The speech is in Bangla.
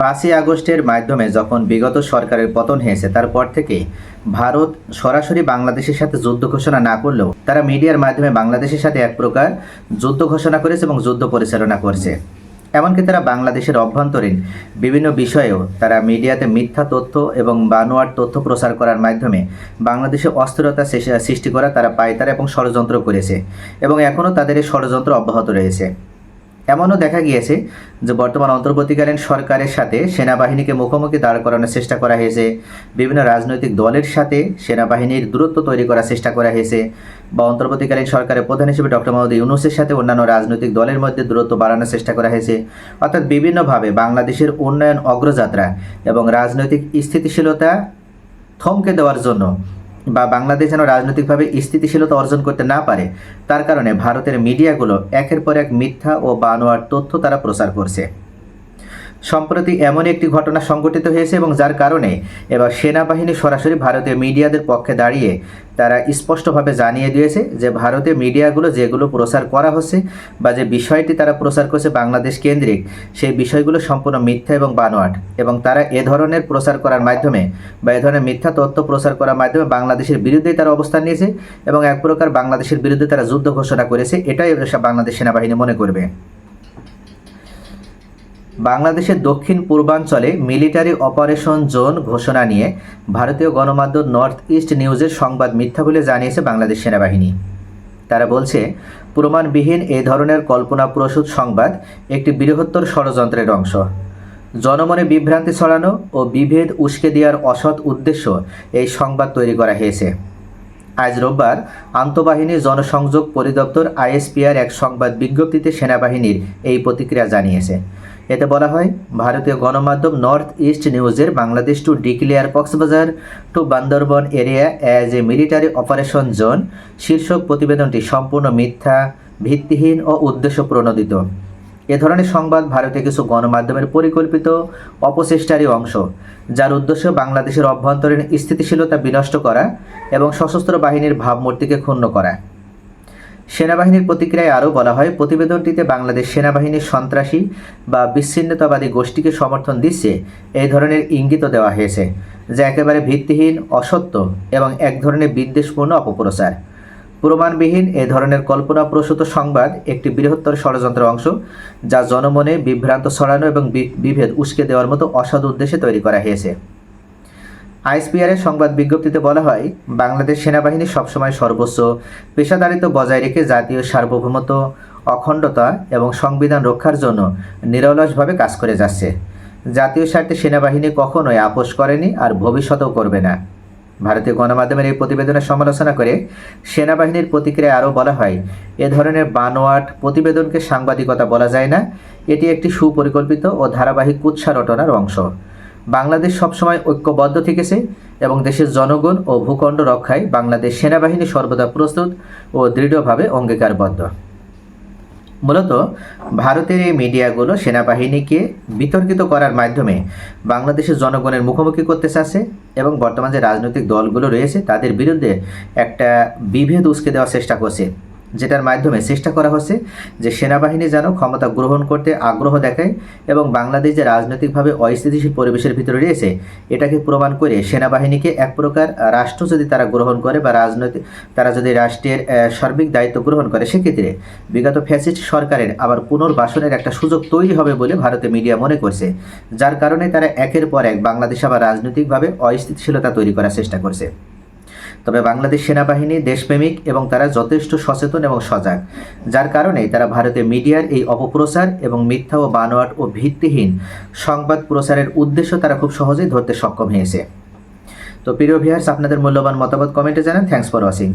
পাঁচই আগস্টের মাধ্যমে যখন বিগত সরকারের পতন হয়েছে, তারপর থেকে ভারত সরাসরি বাংলাদেশের সাথে যুদ্ধ ঘোষণা না করলেও তারা মিডিয়ার মাধ্যমে বাংলাদেশের সাথে এক প্রকার যুদ্ধ ঘোষণা করেছে এবং যুদ্ধ পরিচালনা করছে। এমনকি তারা বাংলাদেশের অভ্যন্তরীণ বিভিন্ন বিষয়েও তারা মিডিয়াতে মিথ্যা তথ্য এবং বানোয়ার তথ্য প্রচার করার মাধ্যমে বাংলাদেশে অস্থিরতা সৃষ্টি- করা তারা পায়তারা এবং ষড়যন্ত্র করেছে এবং এখনও তাদের এই ষড়যন্ত্র অব্যাহত রয়েছে। এমনও দেখা গিয়েছে যে বর্তমান অন্তর্বর্তীকালীন সরকারের সাথে সেনাবাহিনীকে মুখোমুখি দাঁড় করানোর চেষ্টা করা হয়েছে। বিভিন্ন রাজনৈতিক দলের সাথে সেনাবাহিনীর দূরত্ব তৈরি করার চেষ্টা করা হয়েছে। বা অন্তর্বর্তীকালীন সরকারের প্রধান হিসেবে ডক্টর মোহাম্মদ ইউনুসের সাথে অন্যান্য রাজনৈতিক দলের মধ্যে দূরত্ব বাড়ানোর চেষ্টা করা হয়েছে। অর্থাৎ বিভিন্নভাবে বাংলাদেশের উন্নয়ন অগ্রযাত্রা এবং রাজনৈতিক স্থিতিশীলতা থমকে দেওয়ার জন্য বা বাংলাদেশ যেন রাজনৈতিকভাবে স্থিতিশীলতা অর্জন করতে না পারে, তার কারণে ভারতের মিডিয়াগুলো একের পর এক মিথ্যা ও বানোয়ার তথ্য তারা প্রচার করছে। সম্প্রতি এমন একটি ঘটনা সংঘটিত হয়েছে এবং যার কারণে এবার সেনাবাহিনী সরাসরি ভারতীয় মিডিয়াদের পক্ষে দাঁড়িয়ে তারা স্পষ্টভাবে জানিয়ে দিয়েছে যে ভারতীয় মিডিয়াগুলো যেগুলো প্রচার করা হচ্ছে বা যে বিষয়টি তারা প্রচার করছে বাংলাদেশ কেন্দ্রিক, সেই বিষয়গুলো সম্পূর্ণ মিথ্যা এবং বানোয়াট এবং তারা এ ধরনের প্রচার করার মাধ্যমে বা এ ধরনের মিথ্যা তথ্য প্রচার করার মাধ্যমে বাংলাদেশের বিরুদ্ধেই তারা অবস্থান নিয়েছে এবং এক প্রকার বাংলাদেশের বিরুদ্ধে তারা যুদ্ধ ঘোষণা করেছে। এটাই বাংলাদেশ সেনাবাহিনী মনে করবে। বাংলাদেশের দক্ষিণ পূর্বাঞ্চলে মিলিটারি অপারেশন জোন ঘোষণা নিয়ে ভারতীয় গণমাধ্যম নর্থ ইস্ট নিউজের সংবাদ মিথ্যা বলে জানিয়েছে বাংলাদেশ সেনাবাহিনী। তারা বলছে, প্রমাণবিহীন এ ধরনের কল্পনাপ্রসূত সংবাদ একটি বৃহত্তর ষড়যন্ত্রের অংশ। জনমনে বিভ্রান্তি ছড়ানো ও বিভেদ উস্কে দেওয়ার অসৎ উদ্দেশ্য এই সংবাদ তৈরি করা হয়েছে। আজ রোববার আন্তঃবাহিনী জনসংযোগ পরিদপ্তর আইএসপিআর এক সংবাদ বিজ্ঞপ্তিতে সেনাবাহিনীর এই প্রতিক্রিয়া জানিয়েছে। এতে বলা হয়, ভারতীয় গণমাধ্যম নর্থ ইস্ট নিউজের Bangladesh to declare Cox's Bazar to Bandarban area as a military operation zone শীর্ষক প্রতিবেদনটি সম্পূর্ণ মিথ্যা, ভিত্তিহীন ও উদ্দেশ্য প্রণোদিত এ ধরনের সংবাদ ভারতীয় কিছু গণমাধ্যমের পরিকল্পিত অপচেষ্টারই অংশ, যার উদ্দেশ্য বাংলাদেশের অভ্যন্তরীণ স্থিতিশীলতা বিনষ্ট করা এবং সশস্ত্র বাহিনীর ভাবমূর্তিকে ক্ষুণ্ণ করা। সেনাবাহিনীর প্রতিক্রিয়ায় আরও বলা হয়, প্রতিবেদনটিতে বাংলাদেশ সেনাবাহিনীর সন্ত্রাসী বা বিচ্ছিন্নতাবাদী গোষ্ঠীকে সমর্থন দিচ্ছে এই ধরনের ইঙ্গিতও দেওয়া হয়েছে, যা একেবারে ভিত্তিহীন, অসত্য এবং এক ধরনের বিদ্বেষপূর্ণ অপপ্রচার। প্রমাণবিহীন এ ধরনের কল্পনাপ্রসূত সংবাদ একটি বৃহত্তর ষড়যন্ত্রের অংশ, যা জনমনে বিভ্রান্ত ছড়ানো এবং বিভেদ উস্কে দেওয়ার মতো অসৎ উদ্দেশ্যে তৈরি করা হয়েছে। আইএসপিআরের সংবাদ বিজ্ঞপ্তিতে বলা হয়, বাংলাদেশ সেনাবাহিনী সবসময় সর্বোচ্চ পেশাদারিত্ব বজায় রেখে জাতীয় সার্বভৌমত্ব, অখণ্ডতা এবং সংবিধান রক্ষার জন্য নিরলসভাবে কাজ করে যাচ্ছে। জাতীয় স্বার্থে সেনাবাহিনী কখনোই আপোষ করেনি আর ভবিষ্যতেও করবে না। ভারতীয় গণমাধ্যমের এই প্রতিবেদনের সমালোচনা করে সেনাবাহিনীর প্রতিক্রিয়ায় আরও বলা হয়, এ ধরনের বানোয়াট প্রতিবেদনকে সাংবাদিকতা বলা যায় না। এটি একটি সুপরিকল্পিত ও ধারাবাহিক কুৎসা রটনার অংশ। বাংলাদেশ সবসময় ঐক্যবদ্ধ থেকেছে এবং দেশের জনগণ ও ভূখণ্ড রক্ষায় বাংলাদেশ সেনাবাহিনী সর্বদা প্রস্তুত ও দৃঢ়ভাবে অঙ্গীকারবদ্ধ। মূলত, ভারতের এই মিডিয়াগুলো সেনাবাহিনীকে বিতর্কিত করার মাধ্যমে বাংলাদেশের জনগণের মুখোমুখি করতে চাচ্ছে এবং বর্তমান যে রাজনৈতিক দলগুলো রয়েছে তাদের বিরুদ্ধে একটা বিভেদ উস্কে দেওয়ার চেষ্টা করছে। যেটার মাধ্যমে চেষ্টা করা হচ্ছে যে সেনাবাহিনী যেন ক্ষমতা গ্রহণ করতে আগ্রহ দেখায় এবং বাংলাদেশ যে রাজনৈতিকভাবে অস্থিতিশীল পরিবেশের ভিতরে রয়েছে, এটাকে প্রমাণ করে সেনাবাহিনীকে এক প্রকার রাষ্ট্র যদি তারা গ্রহণ করে বা রাজনৈতিক তারা যদি রাষ্ট্রের সার্বিক দায়িত্ব গ্রহণ করে, সেক্ষেত্রে বিগত ফ্যাসিস্ট সরকারের আবার পুনর্বাসনের একটা সুযোগ তৈরি হবে বলে ভারতীয় মিডিয়া মনে করছে, যার কারণে তারা একের পর এক বাংলাদেশ আবার রাজনৈতিকভাবে অস্থিতিশীলতা তৈরি করার চেষ্টা করছে। তবে বাংলাদেশ সেনাবাহিনী দেশপ্রেমিক এবং তারা যথেষ্ট সচেতন এবং সজাগ, যার কারণে তারা ভারতে মিডিয়ার এই অপপ্রচার এবং মিথ্যা ও বানোয়াট ও ভিত্তিহীন সংবাদ প্রচারের উদ্দেশ্য তারা খুব সহজেই ধরতে সক্ষম হয়েছে। তো প্রিয় ভিহার্স আপনাদের মূল্যবান মতামত কমেন্টে জানান। Thanks for watching